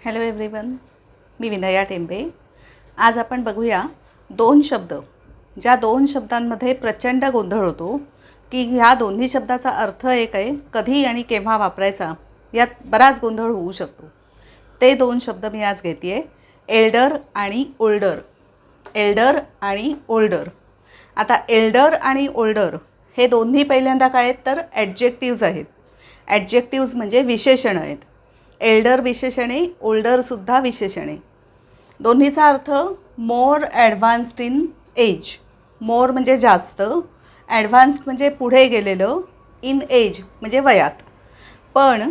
Hello everyone मी विनया टेंबे. आज आपण बघूया दोन शब्द. ज्या दोन शब्दांमध्ये प्रचंड गोंधळ होतो की ह्या दोन्ही शब्दाचा अर्थ एक आहे कधी आणि केव्हा वापरायचा यात बराच गोंधळ होऊ शकतो. ते दोन शब्द मी आज घेते आहे एल्डर आणि ओल्डर. एल्डर आणि ओल्डर. आता एल्डर आणि ओल्डर हे दोन्ही पहिल्यांदा काय आहेत? तर ॲडजेक्टिव्ज आहेत. ॲडजेक्टिव्ज म्हणजे विशेषणं आहेत. एल्डर विशेषणे ओल्डरसुद्धा विशेषणे. दोन्हीचा अर्थ more advanced in age more म्हणजे जास्त ॲडव्हान्स्ड म्हणजे पुढे गेलेलं इन एज म्हणजे वयात. पण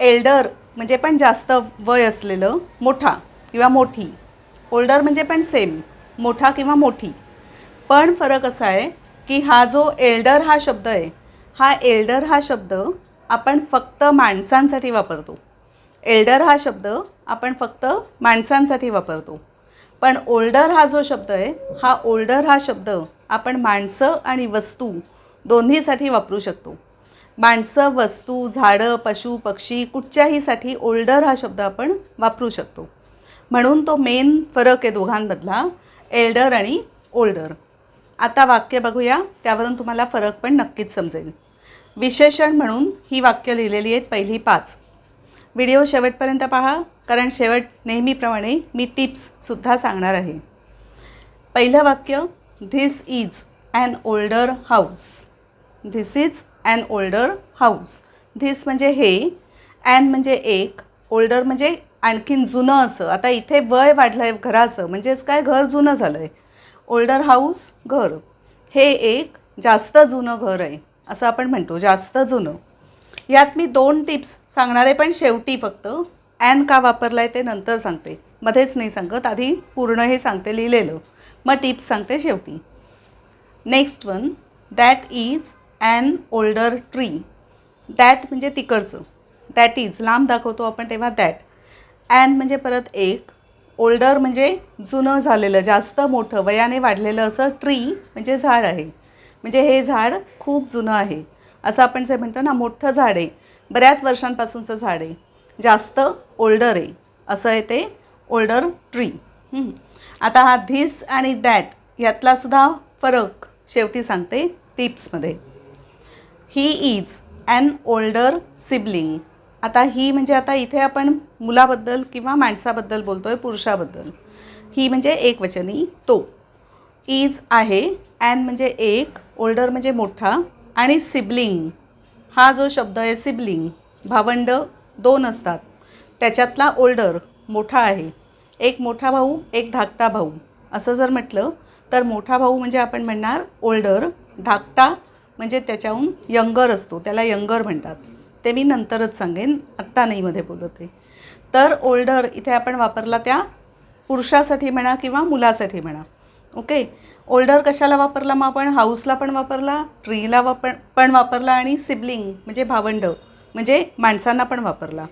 एल्डर म्हणजे पण जास्त वय असलेलं मोठा किंवा मोठी. ओल्डर म्हणजे पण सेम मोठा किंवा मोठी. पण फरक असा आहे की हा जो एल्डर हा शब्द आहे हा एल्डर हा शब्द आपण फक्त माणसांसाठी वापरतो. एल्डर हा शब्द आपण फक्त माणसांसाठी वापरतो. पण ओल्डर हा जो शब्द आहे हा ओल्डर हा शब्द आपण माणसं आणि वस्तू दोन्हीसाठी वापरू शकतो. माणसं वस्तू झाडं पशु पक्षी कुठच्याहीसाठी ओल्डर हा शब्द आपण वापरू शकतो. म्हणून तो मेन फरक आहे दोघांमधला एल्डर आणि ओल्डर. आता वाक्य बघूया त्यावरून तुम्हाला फरक पण नक्कीच समजेल. विशेषण म्हणून ही वाक्य लिहिलेली आहेत पहिली पाच. व्हिडिओ शेवटपर्यंत पहा कारण शेवट नेहमीप्रमाणे मी टिप्ससुद्धा सांगणार आहे. पहिलं वाक्य this is an older house this is an older house this म्हणजे हे ॲन म्हणजे एक ओल्डर म्हणजे आणखीन जुनं असं. आता इथे वय वाढलं आहे घराचं म्हणजेच काय? घर जुनं झालं आहे ओल्डर हाऊस घर. हे एक जास्त जुनं घर आहे. असं आपण म्हणतो जास्त जुनं. यात मी दोन टिप्स सांगणार आहे पण शेवटी फक्त. ॲन का वापरला आहे ते नंतर सांगते. मध्येच नाही सांगत आधी पूर्ण हे सांगते लिहिलेलं. मग टिप्स सांगते शेवटी. Next one that is an older tree that म्हणजे तिकडचं. दॅट इज लांब दाखवतो आपण तेव्हा दॅट ॲन म्हणजे परत एक. ओल्डर म्हणजे जुनं झालेलं जास्त मोठं वयाने वाढलेलं असं ट्री म्हणजे झाड आहे. म्हणजे हे झाड खूप जुनं आहे. असं आपण जे म्हणतो ना मोठं झाड आहे. बऱ्याच वर्षांपासूनचं झाड आहे. जास्त ओल्डर आहे. असं आहे ते ओल्डर ट्री. आता हा धिस आणि दॅट यातलासुद्धा फरक शेवटी सांगते टिप्समध्ये he is an older sibling आता ही म्हणजे आता इथे आपण मुलाबद्दल किंवा माणसाबद्दल बोलतो आहे पुरुषाबद्दल. ही म्हणजे एक वचनी तो. इज आहे ॲन म्हणजे एक ओल्डर म्हणजे मोठा आणि सिबलिंग हा जो शब्द आहे सिबलिंग भावंड दोन असतात. त्याच्यातला ओल्डर मोठा आहे. एक मोठा भाऊ एक धाकटा भाऊ. असं जर म्हटलं तर मोठा भाऊ म्हणजे आपण म्हणणार ओल्डर धाकटा म्हणजे त्याच्याहून यंगर असतो. त्याला यंगर म्हणतात. ते मी नंतरच सांगेन. आत्ता नाहीमध्ये बोलत आहे. तर ओल्डर इथे आपण वापरला त्या पुरुषासाठी म्हणा किंवा मुलासाठी म्हणा. ओके. ओल्डर कशाला वापरला? मग आपण हाऊसला पण वापरला ट्रीला वापर पण वापरला आणि सिबलिंग म्हणजे भावंड म्हणजे माणसांना पण वापरला.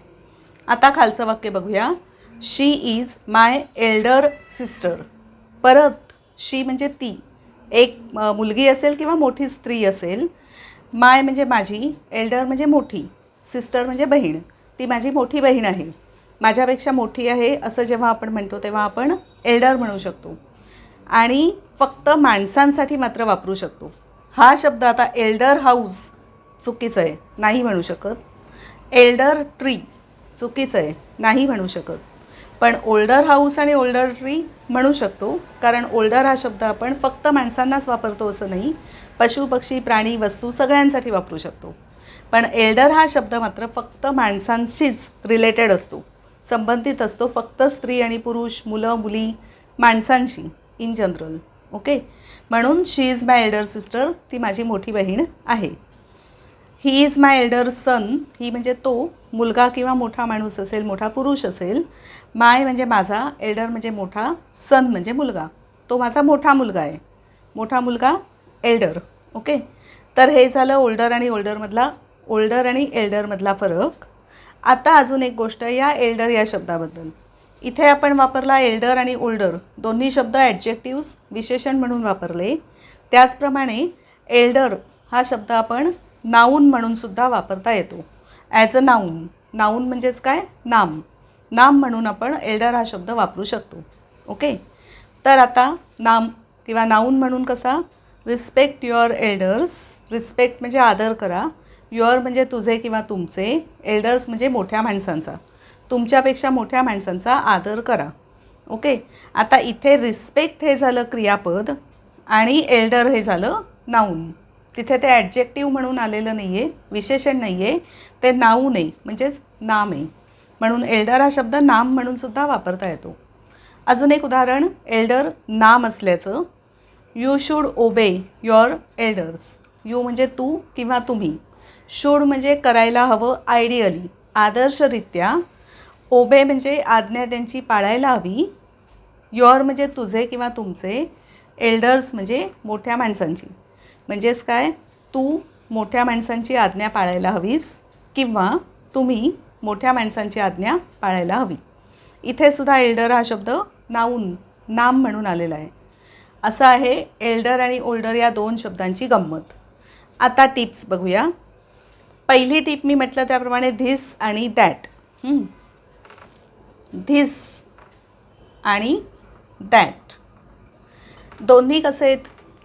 आता खालचं वाक्य बघूया. She is my elder sister परत शी म्हणजे ती. एक मुलगी असेल किंवा मोठी स्त्री असेल माय म्हणजे माझी एल्डर म्हणजे मोठी सिस्टर म्हणजे बहीण. ती माझी मोठी बहीण आहे. माझ्यापेक्षा मोठी आहे असं जेव्हा आपण म्हणतो तेव्हा आपण एल्डर म्हणू शकतो. आणि फक्त माणसांसाठी मात्र वापरू शकतो. हा शब्द आता एल्डर हाऊस चुकीचं आहे नाही म्हणू शकत. एल्डर ट्री चुकीचं आहे नाही म्हणू शकत. पण ओल्डर हाऊस आणि ओल्डर ट्री म्हणू शकतो कारण ओल्डर हा शब्द आपण फक्त माणसांनाच वापरतो असं नाही पशु पक्षी प्राणी वस्तू सगळ्यांसाठी वापरू शकतो. पण एल्डर हा शब्द मात्र फक्त माणसांशीच रिलेटेड असतो. संबंधित असतो फक्त स्त्री आणि पुरुष मुलं मुली माणसांशी. इन जनरल ओके म्हणून she is my elder sister ती माझी मोठी बहीण आहे. He is my elder son ही म्हणजे तो मुलगा किंवा मोठा माणूस असेल मोठा पुरुष असेल माय म्हणजे माझा एल्डर म्हणजे मोठा सन म्हणजे मुलगा. तो माझा मोठा मुलगा आहे. मोठा मुलगा एल्डर ओके तर हे झालं ओल्डर आणि ओल्डरमधला ओल्डर आणि एल्डरमधला फरक. आता अजून एक गोष्ट या एल्डर या शब्दाबद्दल. इथे आपण वापरला एल्डर आणि ओल्डर दोन्ही शब्द ॲडजेक्टिव्स विशेषण म्हणून वापरले. त्याचप्रमाणे एल्डर हा शब्द आपण नाऊन म्हणूनसुद्धा वापरता येतो. ॲज अ नाऊन नाऊन म्हणजेच काय? नाम. नाम म्हणून आपण एल्डर हा शब्द वापरू शकतो. ओके तर आता नाम किंवा नाऊन म्हणून कसा? रिस्पेक्ट युअर एल्डर्स रिस्पेक्ट म्हणजे आदर करा. युअर म्हणजे तुझे किंवा तुमचे. एल्डर्स म्हणजे मोठ्या माणसांचा. तुमच्यापेक्षा मोठ्या माणसांचा आदर करा. ओके? आता इथे रिस्पेक्ट हे झालं क्रियापद आणि एल्डर हे झालं नाऊन तिथे ते ॲडजेक्टिव्ह म्हणून आलेलं नाही आहे विशेषण नाही आहे ते नाऊन आहे म्हणजेच नाम आहे. म्हणून एल्डर हा शब्द नाम म्हणून सुद्धा वापरता येतो. अजून एक उदाहरण एल्डर नाम असल्याचं. You should obey your elders you म्हणजे तू किंवा तुम्ही. शूड म्हणजे करायला हवं आयडियली आदर्शरित्या ओबे म्हणजे आज्ञा त्यांची पाळायला हवी. युअर म्हणजे तुझे किंवा तुमचे. एल्डर्स म्हणजे मोठ्या माणसांची. म्हणजेच काय? तू मोठ्या माणसांची आज्ञा पाळायला हवीस किंवा तुम्ही मोठ्या माणसांची आज्ञा पाळायला हवी. इथे सुद्धा एल्डर हा शब्द नाऊन नाम म्हणून आलेला आहे. असं आहे एल्डर आणि ओल्डर या दोन शब्दांची गंमत. आता टिप्स बघूया. पहिली टिप मी म्हटलं त्याप्रमाणे धिस आणि दॅट धिस आणि दॅट दोन्ही कसे आहेत?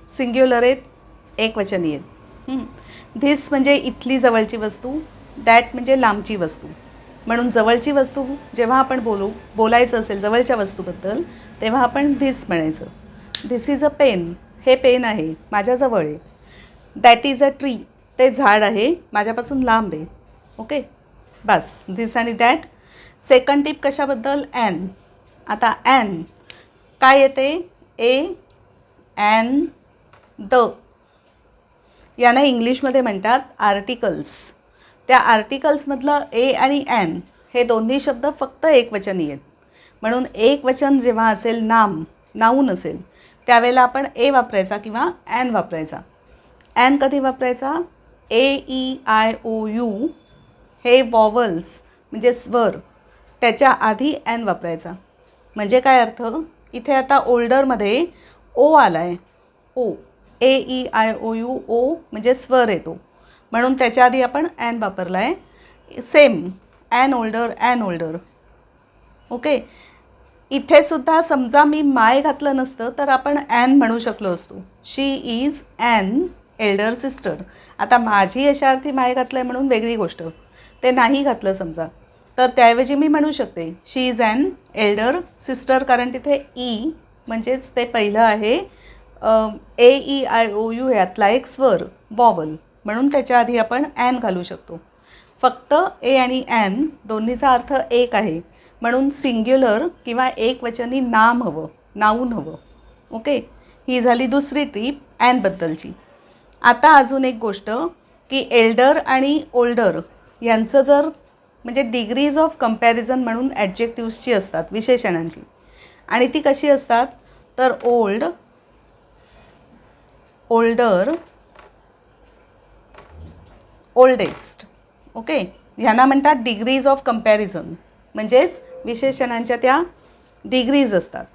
सिंग्युलर आहेत एकवचनी आहेत. धिस म्हणजे इथली जवळची वस्तू दॅट म्हणजे लांबची वस्तू. म्हणून जवळची वस्तू जेव्हा आपण बोलू बोलायचं असेल जवळच्या वस्तूबद्दल तेव्हा आपण धिस म्हणायचं. धिस इज अ पेन हे पेन आहे माझ्याजवळ आहे. दॅट इज अ ट्री ते झाड आहे माझ्यापासून लांब आहे. ओके बस. धिस आणि दॅट सेकंड टिप कशाबद्दल? ॲन आता ॲन काय येते? ए ॲन द यांना इंग्लिशमध्ये म्हणतात आर्टिकल्स त्या आर्टिकल्समधलं ए आणि ॲन हे दोन्ही शब्द फक्त एकवचनी आहेत. म्हणून एक वचन जेव्हा असेल नाम नाऊन असेल त्यावेळेला आपण ए वापरायचा किंवा ॲन वापरायचा. ॲन कधी वापरायचा? A E I O U हे वॉवल्स म्हणजे स्वर त्याच्या आधी ॲन वापरायचा. म्हणजे काय अर्थ? इथे आता ओल्डरमध्ये ओ आला आहे O A E I O U O म्हणजे स्वर येतो. म्हणून त्याच्या आधी आपण ॲन वापरला आहे same an older an older okay इथे सुद्धा समजा मी माय घातलं नसतं तर आपण ॲन म्हणू शकलो असतो. She is an elder sister आता माझी यशार्थी माय घातलं आहे म्हणून वेगळी गोष्ट. ते नाही घातलं समजा. तर त्याऐवजी मी म्हणू शकते she is an elder sister कारण तिथे ई म्हणजेच ते पहिलं आहे A E I O U यातला एक स्वर वॉवल म्हणून त्याच्या आधी आपण ॲन घालू शकतो. फक्त ए आणि ॲन दोन्हीचा अर्थ एक आहे. म्हणून सिंग्युलर किंवा एकवचनी नाम हवं नाऊन हवं. ओके ही झाली दुसरी ट्रीप ॲनबद्दलची आता अजून एक गोष्ट की एल्डर आणि ओल्डर यांचं जर म्हणजे डिग्रीज ऑफ कंपॅरिझन म्हणून ॲडजेक्टिव्सची असतात विशेषणांची. आणि ती कशी असतात? तर ओल्ड ओल्डर ओल्डेस्ट ओके ह्यांना म्हणतात डिग्रीज ऑफ कंपॅरिझन म्हणजेच विशेषणांच्या त्या डिग्रीज असतात.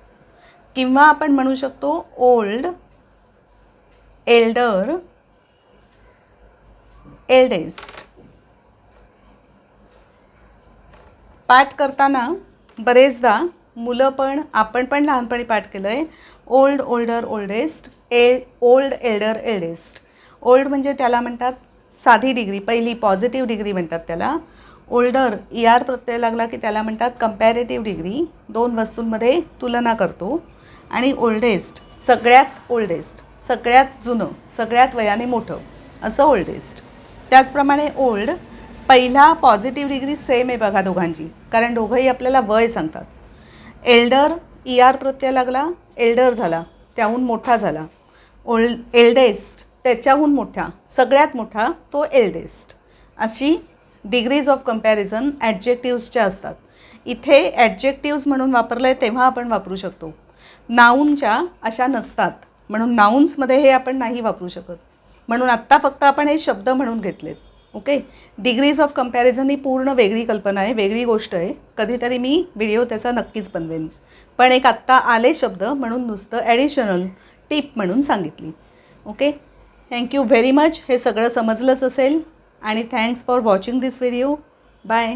किंवा आपण म्हणू शकतो ओल्ड एल्डर एल्डेस्ट पाठ करताना बरेचदा मुलं पण आपण पण लहानपणी पाठ केलं आहे old older oldest a old elder eldest old म्हणजे त्याला म्हणतात साधी डिग्री पहिली पॉझिटिव्ह डिग्री म्हणतात त्याला. ओल्डर ई आर प्रत्यय लागला की त्याला म्हणतात कम्पॅरेटिव्ह डिग्री दोन वस्तूंमध्ये तुलना करतो. आणि ओल्डेस्ट सगळ्यात ओल्डेस्ट सगळ्यात जुनं सगळ्यात वयाने मोठं असं ओल्डेस्ट त्याचप्रमाणे ओल्ड पहिला पॉझिटिव्ह डिग्री सेम आहे बघा दोघांची. कारण दोघंही आपल्याला वय सांगतात. एल्डर ई आर प्रत्यय लागला एल्डर झाला त्याहून मोठा झाला. ओल्ड एल्डेस्ट त्याच्याहून मोठा सगळ्यात मोठा तो एल्डेस्ट अशी डिग्रीज ऑफ कंपॅरिझन ॲडजेक्टिव्सच्या असतात. इथे ॲडजेक्टिव्स म्हणून वापरलं आहे तेव्हा आपण वापरू शकतो. नाऊनच्या अशा नसतात. म्हणून नाऊन्समध्ये हे आपण नाही वापरू शकत. म्हणून आत्ता फक्त आपण हे शब्द म्हणून घेतलेत. ओके डिग्रीज ऑफ कंपॅरिझन ही पूर्ण वेगळी कल्पना आहे वेगळी गोष्ट आहे. कधीतरी मी व्हिडिओ त्याचा नक्कीच बनवेन. पण एक आत्ता आले शब्द म्हणून नुसतं ॲडिशनल टिप म्हणून सांगितली. ओके थँक्यू व्हेरी मच हे सगळं समजलंच असेल. आणि thanks for watching this video bye